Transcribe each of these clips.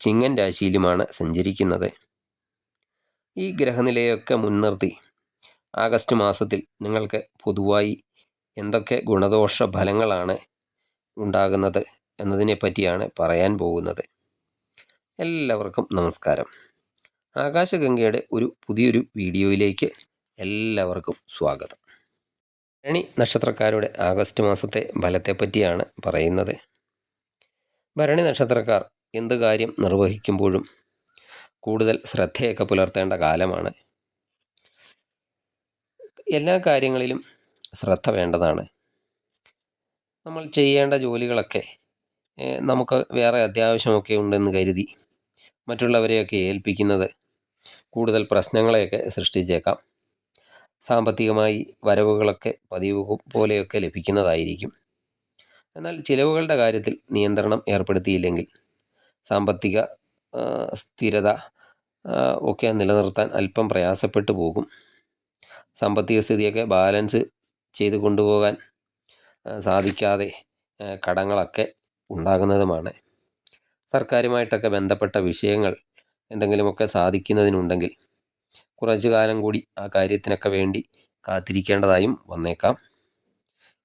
ചിങ്ങൻ രാശിയിലുമാണ് സഞ്ചരിക്കുന്നത്. ഈ ഗ്രഹനിലയൊക്കെ മുൻനിർത്തി ആഗസ്റ്റ് മാസത്തിൽ നിങ്ങൾക്ക് പൊതുവായി എന്തൊക്കെ ഗുണദോഷ ഫലങ്ങളാണ് ഉണ്ടാകുന്നത് എന്നതിനെ പറ്റിയാണ് പറയാൻ പോകുന്നത്. എല്ലാവർക്കും നമസ്കാരം. ആകാശഗംഗയുടെ ഒരു പുതിയൊരു വീഡിയോയിലേക്ക് എല്ലാവർക്കും സ്വാഗതം. ഭരണി നക്ഷത്രക്കാരുടെ ആഗസ്റ്റ് മാസത്തെ ഫലത്തെപ്പറ്റിയാണ് പറയുന്നത്. ഭരണി നക്ഷത്രക്കാർ എന്ത് കാര്യം നിർവഹിക്കുമ്പോഴും കൂടുതൽ ശ്രദ്ധയൊക്കെ പുലർത്തേണ്ട കാലമാണ്. എല്ലാ കാര്യങ്ങളിലും ശ്രദ്ധ വേണ്ടതാണ്. നമ്മൾ ചെയ്യേണ്ട ജോലികളൊക്കെ നമുക്ക് വേറെ അത്യാവശ്യമൊക്കെ ഉണ്ടെന്ന് കരുതി മറ്റുള്ളവരെയൊക്കെ ഏൽപ്പിക്കുന്നത് കൂടുതൽ പ്രശ്നങ്ങളെയൊക്കെ സൃഷ്ടിച്ചേക്കാം. സാമ്പത്തികമായി വരവുകളൊക്കെ പതിവ് പോലെയൊക്കെ ലഭിക്കുന്നതായിരിക്കും. എന്നാൽ ചിലവുകളുടെ കാര്യത്തിൽ നിയന്ത്രണം ഏർപ്പെടുത്തിയില്ലെങ്കിൽ സാമ്പത്തിക സ്ഥിരത ഒക്കെ നിലനിർത്താൻ അല്പം പ്രയാസപ്പെട്ടു പോകും. സാമ്പത്തിക സ്ഥിതിയൊക്കെ ബാലൻസ് ചെയ്ത് കൊണ്ടുപോകാൻ സാധിക്കാതെ കടങ്ങളൊക്കെ ഉണ്ടാകുന്നതുമാണ്. സർക്കാരുമായിട്ടൊക്കെ ബന്ധപ്പെട്ട വിഷയങ്ങൾ എന്തെങ്കിലുമൊക്കെ സാധിക്കുന്നതിനുണ്ടെങ്കിൽ കുറച്ചു കാലം കൂടി ആ കാര്യത്തിനൊക്കെ വേണ്ടി കാത്തിരിക്കേണ്ടതായും വന്നേക്കാം.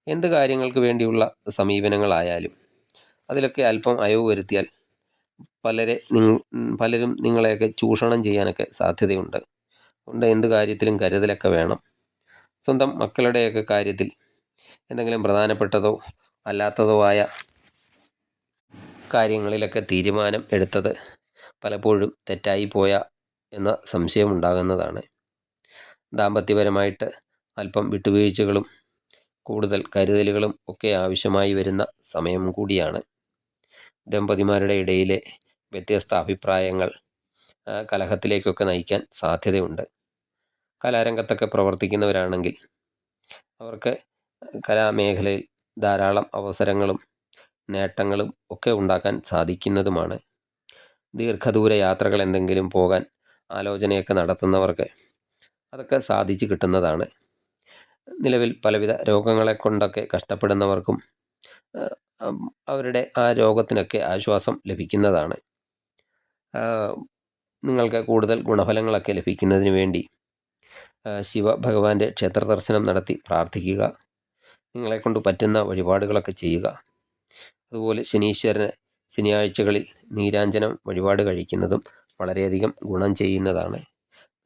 എന്ത് കാര്യങ്ങൾക്ക് വേണ്ടിയുള്ള സമീപനങ്ങളായാലും അതിലൊക്കെ അല്പം അയവ് വരുത്തിയാൽ പലരെ പലരും നിങ്ങളെയൊക്കെ ചൂഷണം ചെയ്യാനൊക്കെ സാധ്യതയുണ്ട്. അതുകൊണ്ട് എന്ത് കാര്യത്തിലും കരുതലൊക്കെ വേണം. സ്വന്തം മക്കളുടെയൊക്കെ കാര്യത്തിൽ എന്തെങ്കിലും പ്രധാനപ്പെട്ടതോ അല്ലാത്തതോ ആയ കാര്യങ്ങളിലൊക്കെ തീരുമാനം എടുത്തത് പലപ്പോഴും തെറ്റായി പോയ എന്ന സംശയം ഉണ്ടാകുന്നതാണ്. ദാമ്പത്യപരമായിട്ട് അല്പം വിട്ടുവീഴ്ചകളും കൂടുതൽ കരുതലുകളും ഒക്കെ ആവശ്യമായി വരുന്ന സമയം കൂടിയാണ്. ദമ്പതിമാരുടെ ഇടയിലെ വ്യത്യസ്ത അഭിപ്രായങ്ങൾ കലഹത്തിലേക്കൊക്കെ നയിക്കാൻ സാധ്യതയുണ്ട്. കലാരംഗത്തൊക്കെ പ്രവർത്തിക്കുന്നവരാണെങ്കിൽ അവർക്ക് കലാമേഖലയിൽ ധാരാളം അവസരങ്ങളും നേട്ടങ്ങളും ഒക്കെ ഉണ്ടാക്കാൻ സാധിക്കുന്നതുമാണ്. ദീർഘദൂര യാത്രകൾ എന്തെങ്കിലും പോകാൻ ആലോചനയൊക്കെ നടത്തുന്നവർക്ക് അതൊക്കെ സാധിച്ചു കിട്ടുന്നതാണ്. നിലവിൽ പലവിധ രോഗങ്ങളെ കൊണ്ടൊക്കെ കഷ്ടപ്പെടുന്നവർക്കും അവരുടെ ആ രോഗത്തിനൊക്കെ ആശ്വാസം ലഭിക്കുന്നതാണ്. നിങ്ങൾക്ക് കൂടുതൽ ഗുണഫലങ്ങളൊക്കെ ലഭിക്കുന്നതിന് വേണ്ടി ശിവ ഭഗവാന്റെ ക്ഷേത്ര ദർശനം നടത്തി പ്രാർത്ഥിക്കുക. നിങ്ങളെക്കൊണ്ട് പറ്റുന്ന വഴിപാടുകളൊക്കെ ചെയ്യുക. അതുപോലെ ശനീശ്വരന് ശനിയാഴ്ചകളിൽ നീരാഞ്ജനം വഴിപാട് കഴിക്കുന്നതും വളരെയധികം ഗുണം ചെയ്യുന്നതാണ്.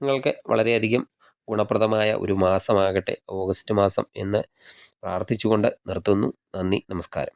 നിങ്ങൾക്ക് വളരെയധികം ഗുണപ്രദമായ ഒരു മാസമാകട്ടെ ഓഗസ്റ്റ് മാസം എന്ന് പ്രാർത്ഥിച്ചുകൊണ്ട് നിർത്തുന്നു. നന്ദി നമസ്കാരം.